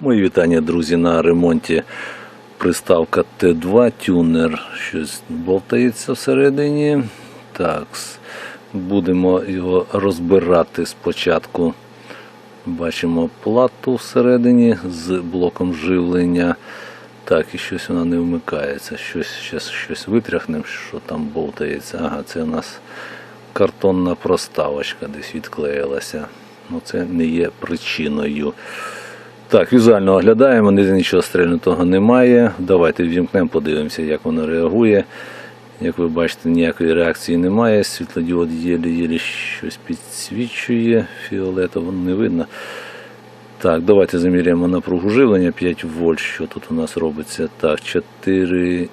Мої вітання, друзі, на ремонті приставка Т2 тюнер. Щось болтається всередині. Так, будемо його розбирати спочатку. Бачимо плату всередині з блоком живлення. Так, і щось вона не вмикається. Щось, щас щось витряхнемо, що там болтається. Ага, це у нас картонна проставочка десь відклеїлася. Ну, це не є причиною. Так, візуально оглядаємо, нічого стрельнутого немає. Давайте ввімкнемо, подивимося, як воно реагує. Як ви бачите, ніякої реакції немає. Світлодіод єлі-єлі щось підсвічує. Фіолетово не видно. Так, давайте заміряємо напругу живлення 5 вольт. Що тут у нас робиться? Так, 4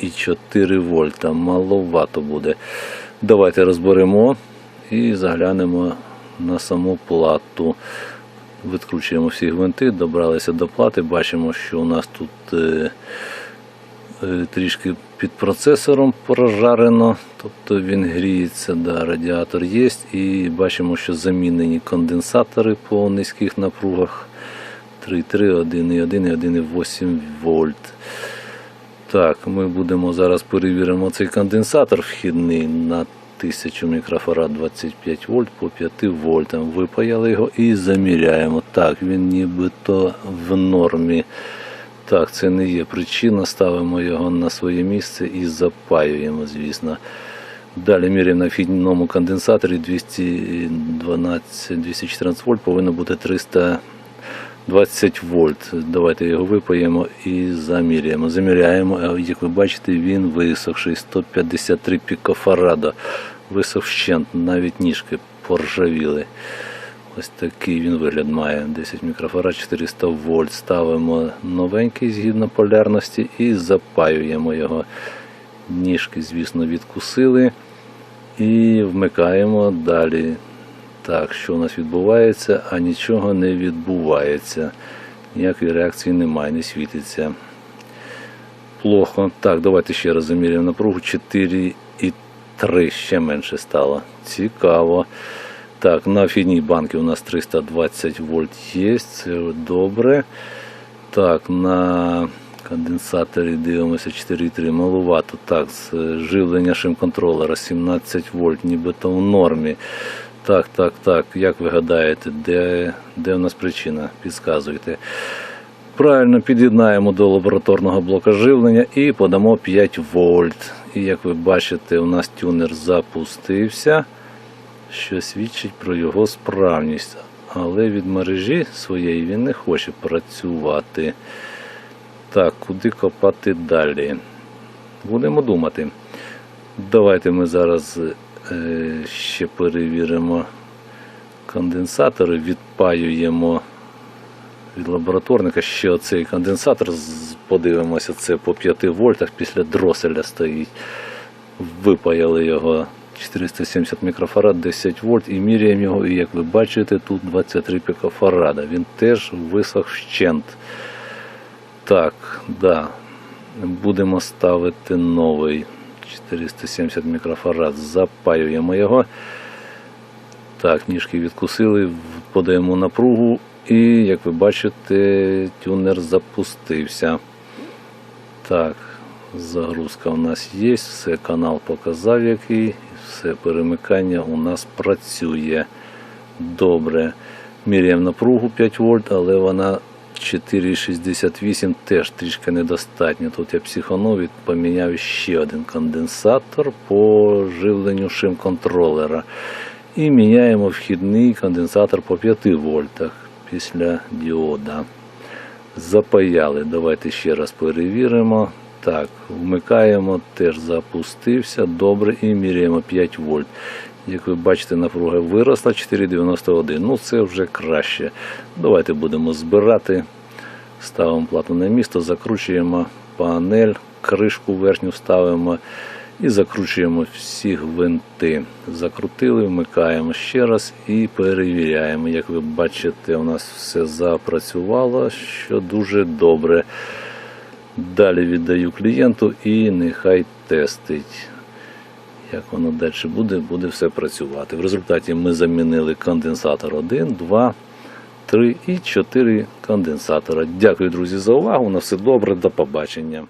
і 4 вольта. Маловато буде. Давайте розберемо і заглянемо на саму плату. Відкручуємо всі гвинти, добралися до плати. Бачимо, що у нас тут е, е, трішки під процесором прожарено, тобто він гріється, да, радіатор є. І бачимо, що замінені конденсатори по низьких напругах 3,3, 1,1 і 1,8 вольт. Так, ми будемо зараз перевіримо цей конденсатор вхідний на 1000 мікрофарад 25 вольт по 5 вольтам. Випаяли його і заміряємо. Так, він нібито в нормі. Так, це не є причина. Ставимо його на своє місце і запаюємо, звісно. Далі міряємо на вхідному конденсаторі 212-214 вольт, повинно бути 300 20 вольт. Давайте його випаємо і заміряємо. Заміряємо, як ви бачите, він висохший 153 пікофарада. Висох вщент, навіть ніжки поржавіли. Ось такий він вигляд має. 10 мікрофарад, 400 вольт. Ставимо новенький згідно полярності і запаюємо його. Ніжки, звісно, відкусили. І вмикаємо далі. Так, що у нас відбувається, а нічого не відбувається. Ніякої реакції немає, не світиться. Плохо. Так, давайте ще раз заміряємо напругу. 4 і 3 ще менше стало. Цікаво. Так, на вхідній банки у нас 320 вольт є. Це добре. Так, на конденсаторі дивимося 4,3 малувато. Так, живлення шим-контролера 17 вольт, нібито в нормі. Так, так, так. Як ви гадаєте, де, де у нас причина? Підказуйте. Правильно, під'єднаємо до лабораторного блока живлення і подамо 5 вольт. І як ви бачите, у нас тюнер запустився, що свідчить про його справність. Але від мережі своєї він не хоче працювати. Так, куди копати далі? Будемо думати. Давайте ми зараз е, ще перевіримо конденсатори, відпаюємо від лабораторника ще оцей конденсатор. Подивимося, це по 5 вольтах після дроселя стоїть. Випаяли його 470 мікрофарад, 10 вольт і міряємо його. І як ви бачите, тут 23 пікофарада. Він теж висох вщент. Так, да. Будемо ставити новий 470 мікрофарад. Запаюємо його. Так, ніжки відкусили, подаємо напругу. І, як ви бачите, тюнер запустився. Так, загрузка у нас є, все канал показав який, все перемикання у нас працює. Добре. Міряємо напругу 5 вольт, але вона 4,68 теж трішки недостатньо. Тут я психанув і поміняв ще один конденсатор по живленню шим-контролера. І міняємо вхідний конденсатор по 5 вольтах після діода. Запаяли. Давайте ще раз перевіримо. Так, вмикаємо, теж запустився. Добре, і міряємо 5 вольт. Як ви бачите, напруга виросла 4,91. Ну це вже краще. Давайте будемо збирати. Ставимо плату на місто, закручуємо панель, кришку верхню ставимо і закручуємо всі гвинти. Закрутили, вмикаємо ще раз і перевіряємо. Як ви бачите, у нас все запрацювало, що дуже добре. Далі віддаю клієнту і нехай тестить. Як воно далі буде, буде все працювати. В результаті ми замінили конденсатор 1, 2, 3 і 4 конденсатора. Дякую, друзі, за увагу. На все добре, до побачення.